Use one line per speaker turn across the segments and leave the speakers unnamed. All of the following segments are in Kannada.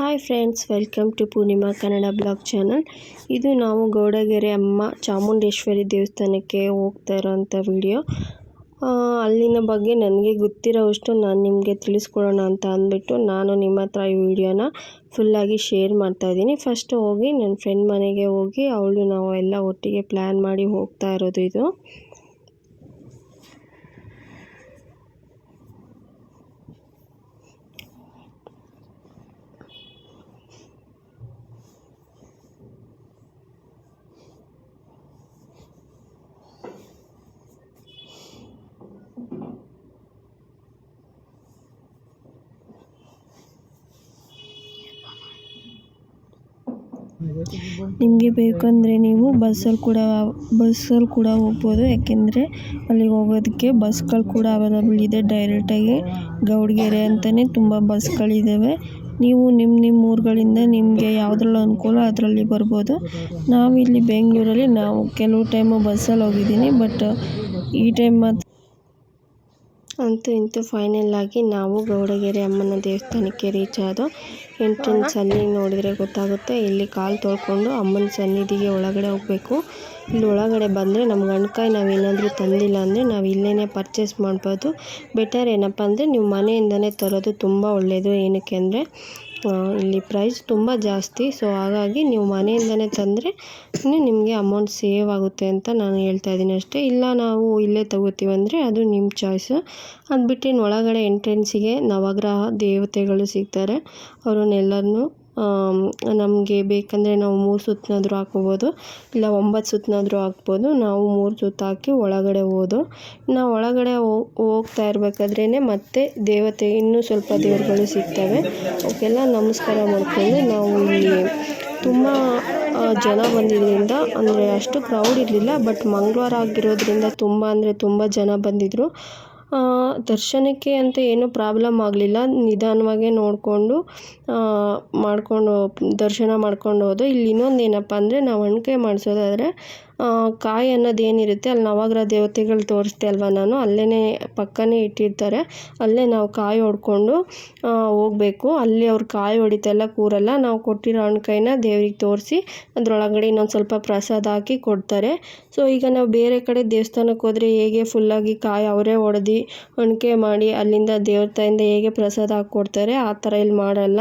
Hi friends welcome to Poornima Kannada blog channel ಇದು ನಾವು ಗೌಡಗೆರೆ ಅಮ್ಮ ಚಾಮುಂಡೇಶ್ವರಿ ದೇವಸ್ಥಾನಕ್ಕೆ ಹೋಗ್ತಾ ಇರೋವಂಥ ವಿಡಿಯೋ ಅಲ್ಲಿನ ಬಗ್ಗೆ ನನಗೆ ಗೊತ್ತಿರೋವಷ್ಟು ನಾನು ನಿಮಗೆ ತಿಳಿಸ್ಕೊಡೋಣ ಅಂತ ಅಂದ್ಬಿಟ್ಟು ನಾನು ನಿಮ್ಮ ಹತ್ರ ಈ ವಿಡಿಯೋನ ಫುಲ್ಲಾಗಿ ಶೇರ್ ಮಾಡ್ತಾ ಇದ್ದೀನಿ. ಫಸ್ಟ್ ಹೋಗಿ ನನ್ನ ಫ್ರೆಂಡ್ ಮನೆಗೆ ಹೋಗಿ, ಅವಳು ನಾವು ಎಲ್ಲ ಒಟ್ಟಿಗೆ ಪ್ಲ್ಯಾನ್ ಮಾಡಿ ಹೋಗ್ತಾ ಇರೋದು ಇದು. ನಿಮಗೆ ಬೇಕಂದರೆ ನೀವು ಬಸ್ಸಲ್ಲಿ ಕೂಡ ಬಸ್ಸಲ್ಲಿ ಕೂಡ ಹೋಗ್ಬೋದು. ಯಾಕೆಂದರೆ ಅಲ್ಲಿಗೆ ಹೋಗೋದಕ್ಕೆ ಬಸ್ಗಳು ಕೂಡ ಅವೈಲಬಲ್ ಇದೆ. ಡೈರೆಕ್ಟಾಗಿ ಗೌಡಗೆರೆ ಅಂತಲೇ ತುಂಬ ಬಸ್ಗಳಿದ್ದಾವೆ ನೀವು ನಿಮ್ಮ ನಿಮ್ಮ ಊರುಗಳಿಂದ ನಿಮಗೆ ಯಾವುದ್ರಲ್ಲಿ ಅನುಕೂಲ ಅದರಲ್ಲಿ ಬರ್ಬೋದು. ನಾವಿಲ್ಲಿ ಬೆಂಗಳೂರಲ್ಲಿ, ನಾವು ಕೆಲವು ಟೈಮು ಬಸ್ಸಲ್ಲಿ ಹೋಗಿದ್ದೀನಿ. ಬಟ್ ಈ ಟೈಮ್ ಮಾತ್ರ ಅಂತೂ ಇಂತೂ ಫೈನಲ್ ಆಗಿ ನಾವು ಗೌಡಗೆರೆ ಅಮ್ಮನ ದೇವಸ್ಥಾನಕ್ಕೆ ರೀಚ್ ಆದೋ ಎಂಟ್ರೆನ್ಸಲ್ಲಿ ನೋಡಿದರೆ ಗೊತ್ತಾಗುತ್ತೆ. ಇಲ್ಲಿ ಕಾಲು ತೊಳ್ಕೊಂಡು ಅಮ್ಮನ ಸನ್ನಿಧಿಗೆ ಒಳಗಡೆ ಹೋಗಬೇಕು. ಇಲ್ಲಿ ಒಳಗಡೆ ಬಂದರೆ ನಮ್ಗೆ ಅಣ್ಕಾಯಿ ನಾವೇನಾದರೂ ತಂದಿಲ್ಲ ಅಂದರೆ ನಾವು ಇಲ್ಲೇ ಪರ್ಚೇಸ್ ಮಾಡ್ಬೋದು. ಬೆಟರ್ ಏನಪ್ಪ ಅಂದರೆ ನೀವು ಮನೆಯಿಂದನೇ ತರೋದು ತುಂಬ ಒಳ್ಳೆಯದು ಏನಕ್ಕೆ ಅಂದರೆ ಇಲ್ಲಿ ಪ್ರೈಸ್ ತುಂಬ ಜಾಸ್ತಿ. ಸೊ ಹಾಗಾಗಿ ನೀವು ಮನೆಯಿಂದಲೇ ತಂದರೆ ನಿಮಗೆ ಅಮೌಂಟ್ ಸೇವ್ ಆಗುತ್ತೆ ಅಂತ ನಾನು ಹೇಳ್ತಾ ಇದ್ದೀನಿ ಅಷ್ಟೇ. ಇಲ್ಲ ನಾವು ಇಲ್ಲೇ ತಗೋತೀವಿ ಅಂದರೆ ಅದು ನಿಮ್ಮ ಚಾಯ್ಸು ಅದು ಬಿಟ್ಟು ಒಳಗಡೆ ಎಂಟ್ರೆನ್ಸಿಗೆ ನವಗ್ರಹ ದೇವತೆಗಳು ಸಿಗ್ತಾರೆ. ಅವ್ರನ್ನೆಲ್ಲರನ್ನೂ ನಮಗೆ ಬೇಕಂದರೆ ನಾವು ಮೂರು ಸುತ್ತನಾದರೂ ಹಾಕ್ಕೋಬೋದು, ಇಲ್ಲ ಒಂಬತ್ತು ಸುತ್ತನಾದರೂ ಹಾಕ್ಬೋದು. ನಾವು ಮೂರು ಸುತ್ತು ಹಾಕಿ ಒಳಗಡೆ ಹೋದು. ನಾವು ಒಳಗಡೆ ಹೋಗ್ತಾ ಇರಬೇಕಾದ್ರೇ ಮತ್ತೆ ದೇವತೆ ಇನ್ನೂ ಸ್ವಲ್ಪ ದೇವರುಗಳು ಸಿಗ್ತವೆ. ಅವಕ್ಕೆಲ್ಲ ನಮಸ್ಕಾರ ಮಾಡಿಕೊಂಡು ನಾವು ಇಲ್ಲಿ ತುಂಬ ಜನ ಬಂದಿದ್ದರಿಂದ ಅಂದರೆ ಅಷ್ಟು ಕ್ರೌಡ್ ಇರಲಿಲ್ಲ ಬಟ್ ಮಂಗಳವಾರ ಆಗಿರೋದ್ರಿಂದ ತುಂಬ, ಅಂದರೆ ತುಂಬ ಜನ ಬಂದಿದ್ದರು ದರ್ಶನಕ್ಕೆ ಅಂತ ಏನೂ ಪ್ರಾಬ್ಲಮ್ ಆಗಲಿಲ್ಲ. ನಿಧಾನವಾಗೇ ನೋಡಿಕೊಂಡು ಮಾಡಿಕೊಂಡು, ದರ್ಶನ ಮಾಡ್ಕೊಂಡು ಹೋದೆ. ಇಲ್ಲಿ ಇನ್ನೊಂದು ಏನಪ್ಪ ಅಂದರೆ ನಾವು ಅಣಿಕೆ ಮಾಡಿಸೋದಾದ್ರೆ ಕಾಯಿ ಅನ್ನೋದು ಏನಿರುತ್ತೆ ಅಲ್ಲಿ ನವಗ್ರಹ ದೇವತೆಗಳು ತೋರಿಸ್ದೆ ಅಲ್ವ ನಾನು? ಅಲ್ಲೇ ಪಕ್ಕನೇ ಇಟ್ಟಿರ್ತಾರೆ. ಅಲ್ಲೇ ನಾವು ಕಾಯಿ ಹೊಡ್ಕೊಂಡು ಹೋಗ್ಬೇಕು. ಅಲ್ಲಿ ಅವ್ರು ಕಾಯಿ ಹೊಡಿತೆಲ್ಲ ಕೂರಲ್ಲ. ನಾವು ಕೊಟ್ಟಿರೋ ಹಣ್ಕಾಯಿನ ದೇವ್ರಿಗೆ ತೋರಿಸಿ, ಅದರೊಳಗಡೆ ಇನ್ನೊಂದು ಸ್ವಲ್ಪ ಪ್ರಸಾದ ಹಾಕಿ ಕೊಡ್ತಾರೆ. ಸೊ ಈಗ ನಾವು ಬೇರೆ ಕಡೆ ದೇವಸ್ಥಾನಕ್ಕೆ ಹೋದರೆ ಹೇಗೆ ಫುಲ್ಲಾಗಿ ಕಾಯಿ ಅವರೇ ಹೊಡೆದು ಅಣಿಕೆ ಮಾಡಿ ಅಲ್ಲಿಂದ ದೇವ್ರ ತಾಯಿಂದ ಹೇಗೆ ಪ್ರಸಾದ ಹಾಕಿ ಕೊಡ್ತಾರೆ, ಆ ಥರ ಇಲ್ಲಿ ಮಾಡಲ್ಲ.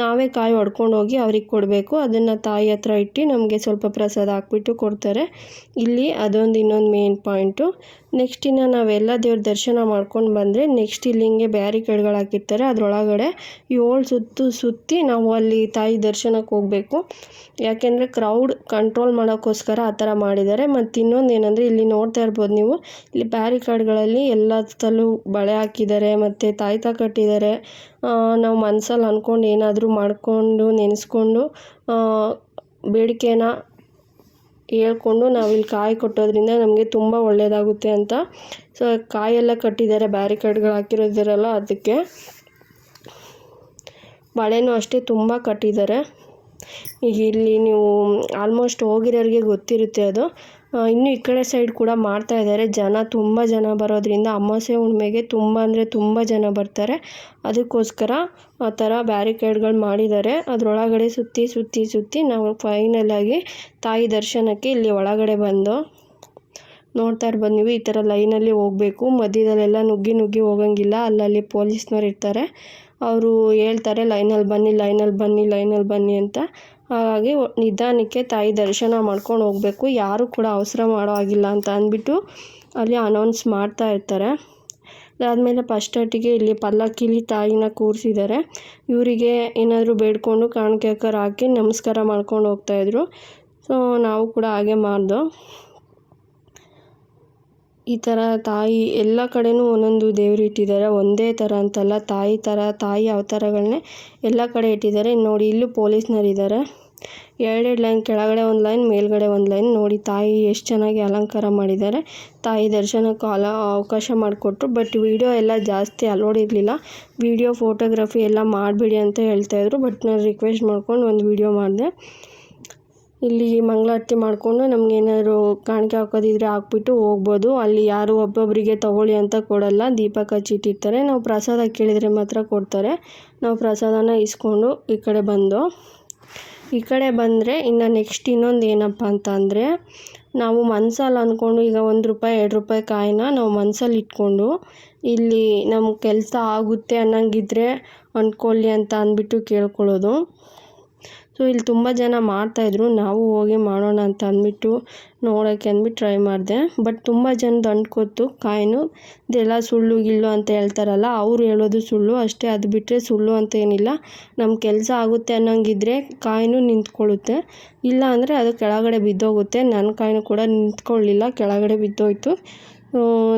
ನಾವೇ ಕಾಯಿ ಹೊಡ್ಕೊಂಡು ಹೋಗಿ ಅವ್ರಿಗೆ ಕೊಡಬೇಕು. ಅದನ್ನು ತಾಯಿ ಹತ್ರ ಇಟ್ಟು ನಮಗೆ ಸ್ವಲ್ಪ ಪ್ರಸಾದ ಹಾಕ್ಬಿಟ್ಟು ಕೊಡ್ತಾರೆ. ಇಲ್ಲಿ ಅದೊಂದು ಇನ್ನೊಂದು ಮೇನ್ ಪಾಯಿಂಟು ನೆಕ್ಸ್ಟ್ ಇನ್ನು ನಾವೆಲ್ಲ ದೇವ್ರ ದರ್ಶನ ಮಾಡ್ಕೊಂಡು ಬಂದರೆ ನೆಕ್ಸ್ಟ್ ಇಲ್ಲಿ ಹಿಂಗೆ ಬ್ಯಾರಿಕೇಡ್ಗಳು ಹಾಕಿರ್ತಾರೆ. ಅದರೊಳಗಡೆ ಏಳು ಸುತ್ತು ಸುತ್ತಿ ನಾವು ಅಲ್ಲಿ ತಾಯಿ ದರ್ಶನಕ್ಕೆ ಹೋಗಬೇಕು. ಯಾಕೆಂದರೆ ಕ್ರೌಡ್ ಕಂಟ್ರೋಲ್ ಮಾಡೋಕ್ಕೋಸ್ಕರ ಆ ಥರ ಮಾಡಿದ್ದಾರೆ. ಮತ್ತು ಇನ್ನೊಂದು ಏನಂದರೆ ಇಲ್ಲಿ ನೋಡ್ತಾ ಇರ್ಬೋದು ನೀವು, ಇಲ್ಲಿ ಬ್ಯಾರಿಕೇಡ್ಗಳಲ್ಲಿ ಎಲ್ಲ ಸುತ್ತಲೂ ಬಳೆ ಹಾಕಿದ್ದಾರೆ, ಮತ್ತು ತಾಯ್ತ ಕಟ್ಟಿದ್ದಾರೆ. ನಾವು ಮನಸ್ಸಲ್ಲಿ ಅಂದ್ಕೊಂಡು ಏನಾದರೂ ಮಾಡಿಕೊಂಡು ನೆನೆಸ್ಕೊಂಡು ಬೇಡಿಕೆನ ಹೇಳ್ಕೊಂಡು ನಾವಿಲ್ಲಿ ಕಾಯಿ ಕೊಟ್ಟೋದ್ರಿಂದ ನಮಗೆ ತುಂಬ ಒಳ್ಳೆಯದಾಗುತ್ತೆ ಅಂತ. ಸೊ ಕಾಯೆಲ್ಲ ಕಟ್ಟಿದ್ದಾರೆ, ಬ್ಯಾರಿಕೇಡ್ಗಳು ಹಾಕಿರೋದಿರಲ್ಲ ಅದಕ್ಕೆ. ಬಳೆನೂ ಅಷ್ಟೇ ತುಂಬ ಕಟ್ಟಿದ್ದಾರೆ. ಈಗ ಇಲ್ಲಿ ನೀವು ಆಲ್ಮೋಸ್ಟ್ ಹೋಗಿರೋರಿಗೆ ಗೊತ್ತಿರುತ್ತೆ ಅದು. ಇನ್ನು ಈ ಕಡೆ ಸೈಡ್ ಕೂಡ ಮಾಡ್ತಾ ಇದ್ದಾರೆ. ಜನ ತುಂಬ ಜನ ಬರೋದ್ರಿಂದ ಅಮಾವಾಸ್ಯೆ ಹುಣ್ಣಿಮೆಗೆ ತುಂಬ ಅಂದರೆ ತುಂಬ ಜನ ಬರ್ತಾರೆ. ಅದಕ್ಕೋಸ್ಕರ ಆ ಥರ ಬ್ಯಾರಿಕೇಡ್ಗಳು ಮಾಡಿದ್ದಾರೆ. ಅದರೊಳಗಡೆ ಸುತ್ತಿ ಸುತ್ತಿ ಸುತ್ತಿ ನಾವು ಫೈನಲಾಗಿ ತಾಯಿ ದರ್ಶನಕ್ಕೆ ಇಲ್ಲಿ ಒಳಗಡೆ ಬಂದು ನೋಡ್ತಾ ಇರ್ಬೋದು ನೀವು ಈ ಥರ ಲೈನಲ್ಲಿ ಹೋಗಬೇಕು. ಮಧ್ಯದಲ್ಲೆಲ್ಲ ನುಗ್ಗಿ ನುಗ್ಗಿ ಹೋಗಂಗಿಲ್ಲ. ಅಲ್ಲಲ್ಲಿ ಪೊಲೀಸ್ನವ್ರು ಇರ್ತಾರೆ. ಅವರು ಹೇಳ್ತಾರೆ ಲೈನಲ್ಲಿ ಬನ್ನಿ ಲೈನಲ್ಲಿ ಬನ್ನಿ ಲೈನಲ್ಲಿ ಬನ್ನಿ ಅಂತ. ಹಾಗಾಗಿ ನಿಧಾನಕ್ಕೆ ತಾಯಿ ದರ್ಶನ ಮಾಡ್ಕೊಂಡು ಹೋಗಬೇಕು. ಯಾರು ಕೂಡ ಅವಸರ ಮಾಡೋ ಆಗಿಲ್ಲ ಅಂತ ಅಂದ್ಬಿಟ್ಟು ಅಲ್ಲಿ ಅನೌನ್ಸ್ ಮಾಡ್ತಾ ಇರ್ತಾರೆ. ಅದಾದಮೇಲೆ ಫಸ್ಟ್ ಅಟ್ಟಿಗೆ ಇಲ್ಲಿ ಪಲ್ಲಕ್ಕಿಲಿ ತಾಯಿನ ಕೂರಿಸಿದ್ದಾರೆ. ಇವರಿಗೆ ಏನಾದರೂ ಬೇಡ್ಕೊಂಡು ಕಾಣಿಕೆ ಹಾಕಿ ನಮಸ್ಕಾರ ಮಾಡ್ಕೊಂಡು ಹೋಗ್ತಾಯಿದ್ರು ಸೊ ನಾವು ಕೂಡ ಹಾಗೆ ಮಾಡ್ದೋ. ಈ ಥರ ತಾಯಿ ಎಲ್ಲ ಕಡೆಯೂ ಒಂದೊಂದು ದೇವರು ಇಟ್ಟಿದ್ದಾರೆ. ಒಂದೇ ಥರ ಅಂತಲ್ಲ, ತಾಯಿ ಥರ ತಾಯಿ ಅವತಾರಗಳನ್ನೇ ಎಲ್ಲ ಕಡೆ ಇಟ್ಟಿದ್ದಾರೆ. ನೋಡಿ, ಇಲ್ಲೂ ಪೊಲೀಸ್ನವ್ರು ಎರಡೆರಡು ಲೈನ್ ಕೆಳಗಡೆ ಒಂದು ಲೈನ್, ಮೇಲ್ಗಡೆ ಒಂದು ಲೈನ್ ನೋಡಿ. ತಾಯಿ ಎಷ್ಟು ಚೆನ್ನಾಗಿ ಅಲಂಕಾರ ಮಾಡಿದ್ದಾರೆ. ತಾಯಿ ದರ್ಶನಕ್ಕೂ ಅಲ, ಅವಕಾಶ ಮಾಡಿಕೊಟ್ರು. ಬಟ್ ವೀಡಿಯೋ ಎಲ್ಲ ಜಾಸ್ತಿ ಅಲೋಡ್ ಇರಲಿಲ್ಲ. ವೀಡಿಯೋ, ಫೋಟೋಗ್ರಫಿ ಎಲ್ಲ ಮಾಡಬೇಡಿ ಅಂತ ಹೇಳ್ತಾಯಿದ್ರು ಬಟ್ ನಾನು ರಿಕ್ವೆಸ್ಟ್ ಮಾಡ್ಕೊಂಡು ಒಂದು ವೀಡಿಯೋ ಮಾಡಿದೆ. ಇಲ್ಲಿ ಮಂಗಳಾರತಿ ಮಾಡಿಕೊಂಡು ನಮ್ಗೆ ಏನಾದರೂ ಕಾಣಿಕೆ ಹಾಕೋದಿದ್ರೆ ಹಾಕ್ಬಿಟ್ಟು ಹೋಗ್ಬೋದು. ಅಲ್ಲಿ ಯಾರು ಒಬ್ಬೊಬ್ಬರಿಗೆ ತಗೊಳ್ಳಿ ಅಂತ ಕೊಡಲ್ಲ. ದೀಪ ಚೀಟಿರ್ತಾರೆ ನಾವು ಪ್ರಸಾದ ಕೇಳಿದರೆ ಮಾತ್ರ ಕೊಡ್ತಾರೆ. ನಾವು ಪ್ರಸಾದನ ಇಸ್ಕೊಂಡು ಈ ಕಡೆ ಬಂದು ಈ ಕಡೆ ಬಂದರೆ ಇನ್ನು ನೆಕ್ಸ್ಟ್ ಇನ್ನೊಂದು ಏನಪ್ಪ ಅಂತ ಅಂದರೆ, ನಾವು ಮನ್ಸಲ್ಲಿ ಅಂದ್ಕೊಂಡು ಈಗ ಒಂದು ರೂಪಾಯಿ, ಎರಡು ರೂಪಾಯಿ ಕಾಯಿನ ನಾವು ಮನ್ಸಲ್ಲಿ ಇಟ್ಕೊಂಡು, ಇಲ್ಲಿ ನಮ್ಮ ಕೆಲಸ ಆಗುತ್ತೆ ಅನ್ನಂಗಿದ್ರೆ ಅಂದ್ಕೊಳ್ಳಿ ಅಂತ ಅಂದ್ಬಿಟ್ಟು ಕೇಳ್ಕೊಳ್ಳೋದು. ಸೊ ಇಲ್ಲಿ ತುಂಬ ಜನ ಮಾಡ್ತಾಯಿದ್ರು ನಾವು ಹೋಗಿ ಮಾಡೋಣ ಅಂತ ಅಂದ್ಬಿಟ್ಟು ನೋಡೋಕ್ಕೆ ಅಂದ್ಬಿಟ್ಟು ಟ್ರೈ ಮಾಡಿದೆ. ಬಟ್ ತುಂಬ ಜನದ ಅಂಟ್ಕೊತು ಕಾಯಿನು ಇದೆಲ್ಲ ಸುಳ್ಳು ಗಿಳ್ಳು ಅಂತ ಹೇಳ್ತಾರಲ್ಲ, ಅವ್ರು ಹೇಳೋದು ಸುಳ್ಳು. ಅಷ್ಟೇ ಅದು ಬಿಟ್ಟರೆ ಸುಳ್ಳು ಅಂತ ಏನಿಲ್ಲ. ನಮ್ಮ ಕೆಲಸ ಆಗುತ್ತೆ ಅನ್ನೋಂಗಿದ್ರೆ ಕಾಯಿನು ನಿಂತ್ಕೊಳ್ಳುತ್ತೆ. ಇಲ್ಲ ಅಂದರೆ ಅದು ಕೆಳಗಡೆ ಬಿದ್ದೋಗುತ್ತೆ. ನನ್ನ ಕಾಯಿನು ಕೂಡ ನಿಂತ್ಕೊಳ್ಳಿಲ್ಲ. ಕೆಳಗಡೆ ಬಿದ್ದೋಯ್ತು.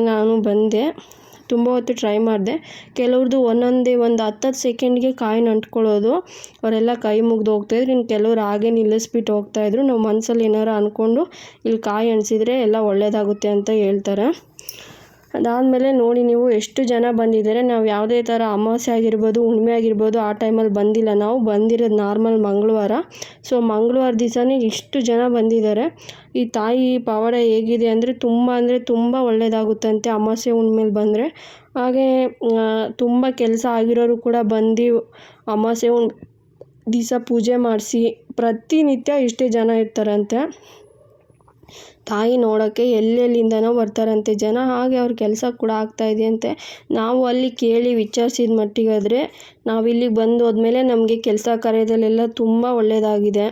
ನಾನು ಬಂದೆ. ತುಂಬ ಹೊತ್ತು ಟ್ರೈ ಮಾಡಿದೆ. ಕೆಲವ್ರದ್ದು ಒಂದೊಂದೇ ಒಂದು ಹತ್ತತ್ತು ಸೆಕೆಂಡ್ಗೆ ಕಾಯಿನ ಅಂಟ್ಕೊಳ್ಳೋದು ಅವರೆಲ್ಲ ಕೈ ಮುಗ್ದು ಹೋಗ್ತಾಯಿದ್ರು ಇನ್ನು ಕೆಲವ್ರು ಹಾಗೆ ನಿಲ್ಲಿಸ್ಬಿಟ್ಟು ಹೋಗ್ತಾಯಿದ್ರು ನಾವು ಮನಸ್ಸಲ್ಲಿ ಏನಾರು ಅಂದ್ಕೊಂಡು ಇಲ್ಲಿ ಕಾಯಿ ಅಂಟಿಸಿದ್ರೆ ಎಲ್ಲ ಒಳ್ಳೆಯದಾಗುತ್ತೆ ಅಂತ ಹೇಳ್ತಾರೆ. ಅದಾದಮೇಲೆ ನೋಡಿ ನೀವು ಎಷ್ಟು ಜನ ಬಂದಿದ್ದಾರೆ. ನಾವು ಯಾವುದೇ ಥರ ಅಮಾವಾಸ್ಯೆ ಆಗಿರ್ಬೋದು, ಹುಣ್ಣಿಮೆ ಆಗಿರ್ಬೋದು ಆ ಟೈಮಲ್ಲಿ ಬಂದಿಲ್ಲ. ನಾವು ಬಂದಿರೋದು ನಾರ್ಮಲ್ ಮಂಗಳವಾರ. ಸೊ ಮಂಗಳವಾರ ದಿವಸನೇ ಇಷ್ಟು ಜನ ಬಂದಿದ್ದಾರೆ. ಈ ತಾಯಿ ಪವಾಡ ಹೇಗಿದೆ ಅಂದರೆ ತುಂಬ ಅಂದರೆ ತುಂಬ ಒಳ್ಳೆಯದಾಗುತ್ತಂತೆ ಅಮಾವಾಸ್ಯೆ ಹುಣ್ಣಿಮೆಲಿ ಬಂದರೆ. ಹಾಗೆ ತುಂಬ ಕೆಲಸ ಆಗಿರೋರು ಕೂಡ ಬಂದು ಅಮಾವಾಸ್ಯೆ ಹುಣ್ ದಿವಸ ಪೂಜೆ ಮಾಡಿಸಿ ಪ್ರತಿನಿತ್ಯ ಇಷ್ಟೇ ಜನ ಇರ್ತಾರಂತೆ. ತಾಯಿ ನೋಡೋಕ್ಕೆ ಎಲ್ಲೆಲ್ಲಿಂದನೋ ಬರ್ತಾರಂತೆ. ಜನ ಹಾಗೆ ಅವ್ರ ಕೆಲಸ ಕೂಡ ಆಗ್ತಾಯಿದೆಯಂತೆ ನಾವು ಅಲ್ಲಿ ಕೇಳಿ ವಿಚಾರಿಸಿದ ಮಟ್ಟಿಗಾದರೆ ನಾವಿಲ್ಲಿಗೆ ಬಂದು ಹೋದ್ಮೇಲೆ ನಮಗೆ ಕೆಲಸ ಕಾರ್ಯದಲ್ಲೆಲ್ಲ ತುಂಬ ಒಳ್ಳೆಯದಾಗಿದೆ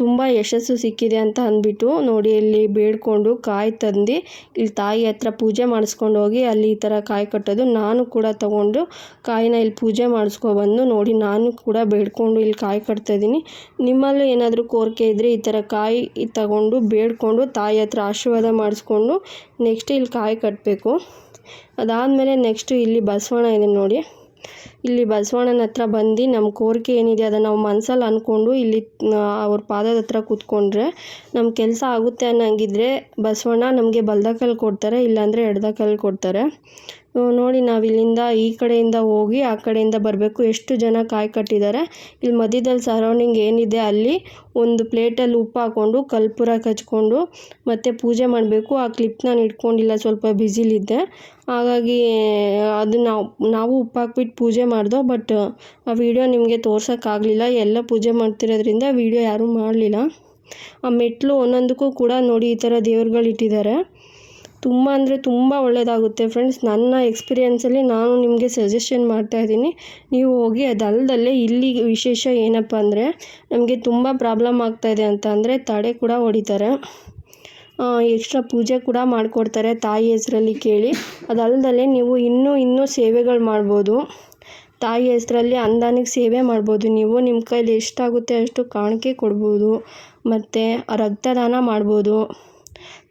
ತುಂಬ ಯಶಸ್ಸು ಸಿಕ್ಕಿದೆ ಅಂತ ಅಂದ್ಬಿಟ್ಟು ನೋಡಿ, ಇಲ್ಲಿ ಬೇಡ್ಕೊಂಡು ಕಾಯಿ ತಂದು ಇಲ್ಲಿ ತಾಯಿ ಹತ್ರ ಪೂಜೆ ಮಾಡಿಸ್ಕೊಂಡು ಹೋಗಿ ಅಲ್ಲಿ ಈ ಥರ ಕಾಯಿ ಕಟ್ಟೋದು. ನಾನು ಕೂಡ ತಗೊಂಡು ಕಾಯಿನ ಇಲ್ಲಿ ಪೂಜೆ ಮಾಡಿಸ್ಕೊಬಂದು ನೋಡಿ, ನಾನು ಕೂಡ ಬೇಡ್ಕೊಂಡು ಇಲ್ಲಿ ಕಾಯಿ ಕಟ್ತಾಯಿದ್ದೀನಿ ನಿಮ್ಮಲ್ಲೂ ಏನಾದರೂ ಕೋರಿಕೆ ಇದ್ದರೆ ಈ ಥರ ಕಾಯಿ ತಗೊಂಡು ಬೇಡ್ಕೊಂಡು ತಾಯಿ ಹತ್ರ ಆಶೀರ್ವಾದ ಮಾಡಿಸ್ಕೊಂಡು ನೆಕ್ಸ್ಟ್ ಇಲ್ಲಿ ಕಾಯಿ ಕಟ್ಟಬೇಕು ಅದಾದಮೇಲೆ ನೆಕ್ಸ್ಟು ಇಲ್ಲಿ ಬಸವಣ್ಣ ಇದೆ ನೋಡಿ. ಇಲ್ಲಿ ಬಸವಣ್ಣನ ಹತ್ರ ಬಂದು ನಮ್ಮ ಕೋರಿಕೆ ಏನಿದೆ ಅದನ್ನು ನಾವು ಮನಸ್ಸಲ್ಲಿ ಅಂದ್ಕೊಂಡು ಇಲ್ಲಿ ಅವ್ರ ಪಾದದ ಹತ್ರ ಕೂತ್ಕೊಂಡ್ರೆ ನಮ್ಮ ಕೆಲಸ ಆಗುತ್ತೆ ಅನ್ನಂಗಿದ್ರೆ ಬಸವಣ್ಣ ನಮಗೆ ಬಲದ ಕೊಡ್ತಾರೆ, ಇಲ್ಲಾಂದರೆ ಎಡದ ಕೊಡ್ತಾರೆ. ನೋಡಿ ನಾವು ಇಲ್ಲಿಂದ ಈ ಕಡೆಯಿಂದ ಹೋಗಿ ಆ ಕಡೆಯಿಂದ ಬರಬೇಕು. ಎಷ್ಟು ಜನ ಕಾಯಿ ಕಟ್ಟಿದ್ದಾರೆ? ಇಲ್ಲಿ ಮಧ್ಯದಲ್ಲಿ ಸರೌಂಡಿಂಗ್ ಏನಿದೆ, ಅಲ್ಲಿ ಒಂದು ಪ್ಲೇಟಲ್ಲಿ ಉಪ್ಪು ಹಾಕ್ಕೊಂಡು, ಕಲ್ಪೂರ ಕಚ್ಕೊಂಡು ಮತ್ತು ಪೂಜೆ ಮಾಡಬೇಕು. ಆ ಕ್ಲಿಪ್ ನಾನು ಇಟ್ಕೊಂಡಿಲ್ಲ, ಸ್ವಲ್ಪ ಬ್ಯುಸಿಲಿದ್ದೆ ಹಾಗಾಗಿ, ಅದು ನಾವು ನಾವು ಉಪ್ಪು ಹಾಕ್ಬಿಟ್ಟು ಪೂಜೆ ಮಾಡ್ದೋ ಬಟ್ ಆ ವಿಡಿಯೋ ನಿಮಗೆ ತೋರ್ಸೋಕ್ಕಾಗಲಿಲ್ಲ ಎಲ್ಲ ಪೂಜೆ ಮಾಡ್ತಿರೋದ್ರಿಂದ ವಿಡಿಯೋ ಯಾರೂ ಮಾಡಲಿಲ್ಲ. ಆ ಮೆಟ್ಲು ಒಂದೊಂದಕ್ಕೂ ಕೂಡ ನೋಡಿ, ಈ ಥರ ದೇವ್ರುಗಳು ಇಟ್ಟಿದ್ದಾರೆ ತುಂಬ ಅಂದರೆ ತುಂಬ ಒಳ್ಳೆಯದಾಗುತ್ತೆ ಫ್ರೆಂಡ್ಸ್. ನನ್ನ ಎಕ್ಸ್ಪೀರಿಯೆನ್ಸಲ್ಲಿ ನಾನು ನಿಮಗೆ ಸಜೆಷನ್ ಮಾಡ್ತಾ ಇದ್ದೀನಿ. ನೀವು ಹೋಗಿ ಅದಲ್ಲದಲ್ಲೇ ಇಲ್ಲಿ ವಿಶೇಷ ಏನಪ್ಪ ಅಂದರೆ ನಮಗೆ ತುಂಬ ಪ್ರಾಬ್ಲಮ್ ಆಗ್ತಾಯಿದೆ ಅಂತ ಅಂದರೆ ತಡೆ ಕೂಡ ಹೊಡಿತಾರೆ. ಎಕ್ಸ್ಟ್ರಾ ಪೂಜೆ ಕೂಡ ಮಾಡಿಕೊಡ್ತಾರೆ ತಾಯಿ ಹೆಸರಲ್ಲಿ ಕೇಳಿ. ಅದಲ್ಲದಲ್ಲೇ ನೀವು ಇನ್ನೂ ಇನ್ನೂ ಸೇವೆಗಳು ಮಾಡ್ಬೋದು. ತಾಯಿ ಹೆಸರಲ್ಲಿ ಅಂದಾನಿಗೆ ಸೇವೆ ಮಾಡ್ಬೋದು. ನೀವು ನಿಮ್ಮ ಕೈಲಿ ಎಷ್ಟಾಗುತ್ತೆ ಅಷ್ಟು ಕಾಣಿಕೆ ಕೊಡ್ಬೋದು. ಮತ್ತು ರಕ್ತದಾನ ಮಾಡ್ಬೋದು.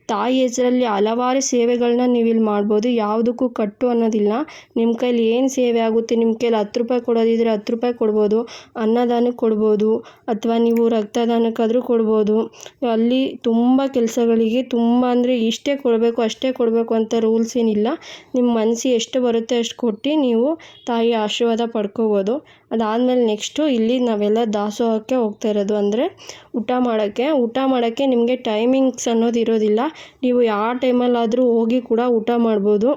ತಾಯಿ ಹೆಸರಲ್ಲಿ ಹಲವಾರು ಸೇವೆಗಳನ್ನ ನೀವು ಇಲ್ಲಿ ಮಾಡ್ಬೋದು. ಯಾವುದಕ್ಕೂ ಕಟ್ಟು ಅನ್ನೋದಿಲ್ಲ. ನಿಮ್ಮ ಕೈಲಿ ಏನು ಸೇವೆ ಆಗುತ್ತೆ ನಿಮ್ಮ ಕೈಲಿ ಹತ್ತು ರೂಪಾಯಿ ಕೊಡೋದಿದ್ರೆ ಹತ್ತು ರೂಪಾಯಿ ಕೊಡ್ಬೋದು. ಅನ್ನದಾನಕ್ಕೆ ಕೊಡ್ಬೋದು. ಅಥವಾ ನೀವು ರಕ್ತದಾನಕ್ಕಾದರೂ ಕೊಡ್ಬೋದು. ಅಲ್ಲಿ ತುಂಬ ಕೆಲಸಗಳಿಗೆ ತುಂಬ ಅಂದರೆ ಇಷ್ಟೇ ಕೊಡಬೇಕು, ಅಷ್ಟೇ ಕೊಡಬೇಕು ಅಂತ ರೂಲ್ಸ್ ಏನಿಲ್ಲ. ನಿಮ್ಮ ಮನಸ್ಸು ಎಷ್ಟು ಬರುತ್ತೆ ಅಷ್ಟು ಕೊಟ್ಟು ನೀವು ತಾಯಿ ಆಶೀರ್ವಾದ ಪಡ್ಕೋಬೋದು. ಅದಾದಮೇಲೆ ನೆಕ್ಸ್ಟು ಇಲ್ಲಿ ನಾವೆಲ್ಲ ದಾಸೋಹಕ್ಕೆ ಹೋಗ್ತಾ ಇರೋದು. ಅಂದರೆ ಊಟ ಮಾಡೋಕ್ಕೆ. ಊಟ ಮಾಡೋಕ್ಕೆ ನಿಮಗೆ ಟೈಮಿಂಗ್ಸ್ ಅನ್ನೋದು ಇರೋದಿಲ್ಲ. ನೀವು ಯಾವ ಟೈಮಲ್ಲಾದರೂ ಹೋಗಿ ಕೂಡ ಊಟ ಮಾಡ್ಬೋದು.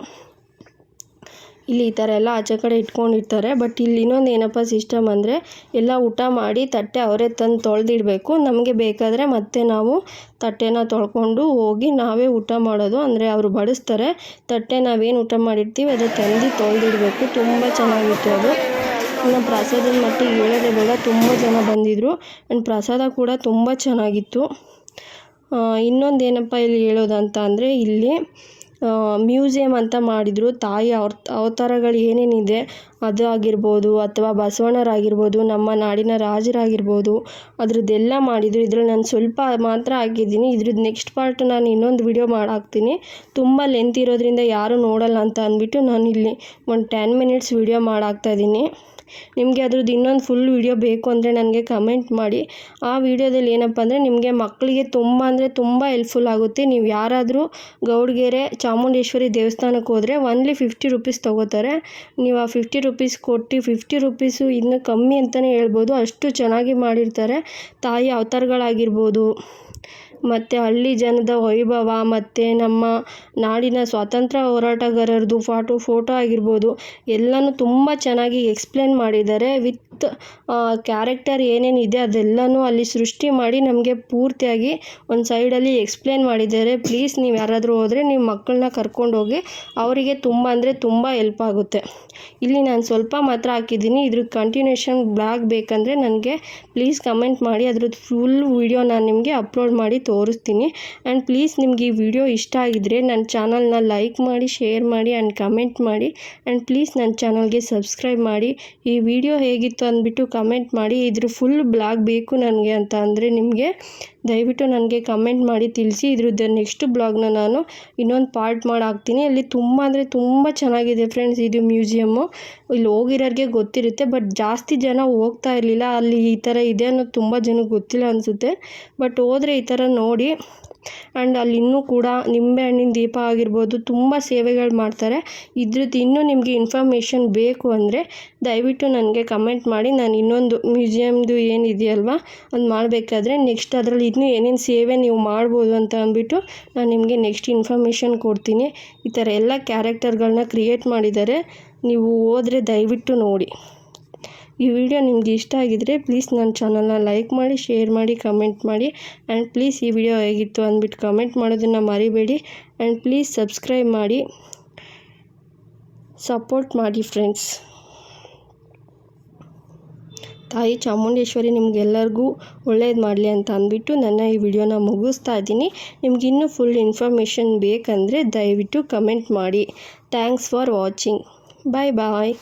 ಇಲ್ಲಿ ಈ ಥರ ಎಲ್ಲ ಆಚೆ ಕಡೆ ಇಟ್ಕೊಂಡಿರ್ತಾರೆ. ಬಟ್ ಇಲ್ಲಿ ಇನ್ನೊಂದು ಏನಪ್ಪ ಸಿಸ್ಟಮ್ ಅಂದರೆ ಎಲ್ಲ ಊಟ ಮಾಡಿ ತಟ್ಟೆ ಅವರೇ ತಂದು ತೊಳೆದಿಡಬೇಕು. ನಮಗೆ ಬೇಕಾದರೆ ಮತ್ತೆ ನಾವು ತಟ್ಟೆನ ತೊಳ್ಕೊಂಡು ಹೋಗಿ ನಾವೇ ಊಟ ಮಾಡೋದು. ಅಂದರೆ ಅವರು ಬಡಿಸ್ತಾರೆ. ತಟ್ಟೆ ನಾವೇನು ಊಟ ಮಾಡಿರ್ತೀವಿ, ಅದು ತಂದು ತೊಳೆದಿಡಬೇಕು. ತುಂಬ ಚೆನ್ನಾಗಿತ್ತು ಅದು. ಇನ್ನು ಪ್ರಸಾದದ ಮಟ್ಟಿಗೆ ಹೇಳೋದೇ ಬೇಡ ತುಂಬ ಜನ ಬಂದಿದ್ದರು ಆ್ಯಂಡ್ ಪ್ರಸಾದ ಕೂಡ ತುಂಬ ಚೆನ್ನಾಗಿತ್ತು. ಇನ್ನೊಂದು ಏನಪ್ಪ ಇಲ್ಲಿ ಹೇಳೋದಂತ ಅಂದರೆ ಇಲ್ಲಿ ಮ್ಯೂಸಿಯಮ್ ಅಂತ ಮಾಡಿದರು. ತಾಯಿ ಅವ್ರ, ಅವತಾರಗಳು ಏನೇನಿದೆ, ಅದು ಆಗಿರ್ಬೋದು ಅಥವಾ ಬಸವಣ್ಣರಾಗಿರ್ಬೋದು, ನಮ್ಮ ನಾಡಿನ ರಾಜರಾಗಿರ್ಬೋದು, ಅದರದ್ದೆಲ್ಲ ಮಾಡಿದರು. ಇದ್ರಲ್ಲಿ ನಾನು ಸ್ವಲ್ಪ ಮಾತ್ರ ಹಾಕಿದ್ದೀನಿ. ಇದ್ರದ್ದು ನೆಕ್ಸ್ಟ್ ಪಾರ್ಟ್ ನಾನು ಇನ್ನೊಂದು ವಿಡಿಯೋ ಮಾಡಾಕ್ತೀನಿ ತುಂಬ ಲೆಂತ್ ಇರೋದ್ರಿಂದ ಯಾರೂ ನೋಡಲ್ಲ ಅಂತ ಅಂದ್ಬಿಟ್ಟು ನಾನು ಇಲ್ಲಿ ಒಂದು ಟೆನ್ ಮಿನಿಟ್ಸ್ ವಿಡಿಯೋ ಮಾಡಿ ಹಾಕ್ತಾಯಿದ್ದೀನಿ ನಿಮಗೆ ಅದ್ರದ್ದು ಇನ್ನೊಂದು ಫುಲ್ ವೀಡಿಯೋ ಬೇಕು ಅಂದರೆ ನನಗೆ ಕಮೆಂಟ್ ಮಾಡಿ. ಆ ವಿಡಿಯೋದಲ್ಲಿ ಏನಪ್ಪ ಅಂದರೆ ನಿಮಗೆ ಮಕ್ಕಳಿಗೆ ತುಂಬ ಅಂದರೆ ತುಂಬ ಹೆಲ್ಪ್ಫುಲ್ ಆಗುತ್ತೆ. ನೀವು ಯಾರಾದರೂ ಗೌಡ್ಗೆರೆ, ಚಾಮುಂಡೇಶ್ವರಿ ದೇವಸ್ಥಾನಕ್ಕೆ ಹೋದರೆ ಒನ್ಲಿ ಫಿಫ್ಟಿ ರುಪೀಸ್ ತೊಗೋತಾರೆ. ನೀವು ಆ ಫಿಫ್ಟಿ ರುಪೀಸ್ ಕೊಟ್ಟು ಫಿಫ್ಟಿ ರುಪೀಸು ಇನ್ನೂ ಕಮ್ಮಿ ಅಂತಲೇ ಹೇಳ್ಬೋದು. ಅಷ್ಟು ಚೆನ್ನಾಗಿ ಮಾಡಿರ್ತಾರೆ. ತಾಯಿ ಅವತಾರಗಳಾಗಿರ್ಬೋದು. ಮತ್ತು ಹಳ್ಳಿ ಜನದ ವೈಭವ ಮತ್ತು ನಮ್ಮ ನಾಡಿನ ಸ್ವಾತಂತ್ರ್ಯ ಹೋರಾಟಗಾರರದು ಫಾಟೋ, ಫೋಟೋ ಆಗಿರ್ಬೋದು, ಎಲ್ಲನೂ ತುಂಬ ಚೆನ್ನಾಗಿ ಎಕ್ಸ್ಪ್ಲೇನ್ ಮಾಡಿದ್ದಾರೆ. ವಿತ್ ಕ್ಯಾರೆಕ್ಟರ್ ಏನೇನಿದೆ ಅದೆಲ್ಲನೂ ಅಲ್ಲಿ ಸೃಷ್ಟಿ ಮಾಡಿ ನಮಗೆ ಪೂರ್ತಿಯಾಗಿ ಒಂದು ಸೈಡಲ್ಲಿ ಎಕ್ಸ್ಪ್ಲೇನ್ ಮಾಡಿದ್ದಾರೆ. ಪ್ಲೀಸ್ ನೀವು ಯಾರಾದರೂ ಹೋದರೆ ನಿಮ್ಮ ಮಕ್ಕಳನ್ನ ಕರ್ಕೊಂಡೋಗಿ ಅವರಿಗೆ ತುಂಬ ಅಂದರೆ ತುಂಬ ಹೆಲ್ಪ್ ಆಗುತ್ತೆ. ಇಲ್ಲಿ ನಾನು ಸ್ವಲ್ಪ ಮಾತ್ರ ಹಾಕಿದ್ದೀನಿ. ಇದ್ರ ಕಂಟಿನ್ಯೂಷನ್ ಬ್ಲಾಗ್ ಬೇಕಂದರೆ ನನಗೆ ಪ್ಲೀಸ್ ಕಮೆಂಟ್ ಮಾಡಿ. ಅದ್ರದ್ದು ಫುಲ್ ವಿಡಿಯೋ ನಾನು ನಿಮಗೆ ಅಪ್ಲೋಡ್ ಮಾಡಿ ತೋರಿಸ್ತೀನಿ. ಆ್ಯಂಡ್ ಪ್ಲೀಸ್ ನಿಮಗೆ ಈ ವಿಡಿಯೋ ಇಷ್ಟ ಆಗಿದ್ದರೆ ನನ್ನ ಚಾನಲ್ನ ಲೈಕ್ ಮಾಡಿ ಶೇರ್ ಮಾಡಿ ಆ್ಯಂಡ್ ಕಮೆಂಟ್ ಮಾಡಿ. ಆ್ಯಂಡ್ ಪ್ಲೀಸ್ ನನ್ನ ಚಾನಲ್ಗೆ ಸಬ್ಸ್ಕ್ರೈಬ್ ಮಾಡಿ. ಈ ವಿಡಿಯೋ ಹೇಗಿತ್ತು ಅಂದ್ಬಿಟ್ಟು ಕಮೆಂಟ್ ಮಾಡಿ. ಇದ್ರ ಫುಲ್ ಬ್ಲಾಗ್ ಬೇಕು ನನಗೆ ಅಂತ ಅಂದರೆ ನಿಮಗೆ ದಯವಿಟ್ಟು ನನಗೆ ಕಮೆಂಟ್ ಮಾಡಿ ತಿಳಿಸಿ. ಇದ್ರದ್ದು ನೆಕ್ಸ್ಟ್ ಬ್ಲಾಗ್ನ ನಾನು ಇನ್ನೊಂದು ಪಾರ್ಟ್ ಮಾಡಿ ಹಾಕ್ತೀನಿ ಅಲ್ಲಿ ತುಂಬ ಅಂದರೆ ತುಂಬ ಚೆನ್ನಾಗಿದೆ ಫ್ರೆಂಡ್ಸ್ ಇದು ಮ್ಯೂಸಿಯಮ್ಮು. ಇಲ್ಲಿ ಹೋಗಿರೋರಿಗೆ ಗೊತ್ತಿರುತ್ತೆ, ಬಟ್ ಜಾಸ್ತಿ ಜನ ಹೋಗ್ತಾ ಇರಲಿಲ್ಲ. ಅಲ್ಲಿ ಈ ಥರ ಇದೆ ಅನ್ನೋದು ತುಂಬ ಜನಕ್ಕೆ ಗೊತ್ತಿಲ್ಲ ಅನಿಸುತ್ತೆ. ಬಟ್ ಹೋದರೆ ಈ ಥರ ನೋಡಿ ಆ್ಯಂಡ್ ಅಲ್ಲಿ ಇನ್ನೂ ಕೂಡ ನಿಂಬೆಹಣ್ಣಿನ ದೀಪ ಆಗಿರ್ಬೋದು ತುಂಬ ಸೇವೆಗಳು ಮಾಡ್ತಾರೆ. ಇದ್ರದ್ದು ಇನ್ನೂ ನಿಮಗೆ ಇನ್ಫಾರ್ಮೇಷನ್ ಬೇಕು ಅಂದರೆ ದಯವಿಟ್ಟು ನನಗೆ ಕಮೆಂಟ್ ಮಾಡಿ. ನಾನು ಇನ್ನೊಂದು ಮ್ಯೂಸಿಯಮ್ದು ಏನಿದೆಯಲ್ವ ಅದು ಮಾಡಬೇಕಾದ್ರೆ ನೆಕ್ಸ್ಟ್ ಅದರಲ್ಲಿ ಇನ್ನೂ ಏನೇನು ಸೇವೆ ನೀವು ಮಾಡ್ಬೋದು ಅಂತ ಅಂದ್ಬಿಟ್ಟು ನಾನು ನಿಮಗೆ ನೆಕ್ಸ್ಟ್ ಇನ್ಫಾರ್ಮೇಷನ್ ಕೊಡ್ತೀನಿ. ಈ ಥರ ಎಲ್ಲ ಕ್ಯಾರೆಕ್ಟರ್ಗಳನ್ನ ಕ್ರಿಯೇಟ್ ಮಾಡಿದ್ದಾರೆ ನೀವು ಹೋದರೆ ದಯವಿಟ್ಟು ನೋಡಿ. ಈ ವಿಡಿಯೋ ನಿಮ್ಗೆ ಇಷ್ಟ ಆಗಿದ್ದರೆ ಪ್ಲೀಸ್ ನನ್ನ ಚಾನಲ್ನ ಲೈಕ್ ಮಾಡಿ ಶೇರ್ ಮಾಡಿ ಕಮೆಂಟ್ ಮಾಡಿ ಆ್ಯಂಡ್ ಪ್ಲೀಸ್ ಈ ವಿಡಿಯೋ ಹೇಗಿತ್ತು ಅಂದ್ಬಿಟ್ಟು ಕಮೆಂಟ್ ಮಾಡೋದನ್ನು ಮರಿಬೇಡಿ ಆ್ಯಂಡ್ ಪ್ಲೀಸ್ ಸಬ್ಸ್ಕ್ರೈಬ್ ಮಾಡಿ ಸಪೋರ್ಟ್ ಮಾಡಿ ಫ್ರೆಂಡ್ಸ್ ತಾಯಿ ಚಾಮುಂಡೇಶ್ವರಿ ನಿಮಗೆಲ್ಲರಿಗೂ ಒಳ್ಳೇದು ಮಾಡಲಿ ಅಂತ ಅಂದ್ಬಿಟ್ಟು ನನ್ನ ಈ ವಿಡಿಯೋನ ಮುಗಿಸ್ತಾ ಇದ್ದೀನಿ. ನಿಮ್ಗೆ ಇನ್ನೂ ಫುಲ್ ಇನ್ಫಾರ್ಮೇಷನ್ ಬೇಕಂದರೆ ದಯವಿಟ್ಟು ಕಮೆಂಟ್ ಮಾಡಿ. Thanks for watching bye bye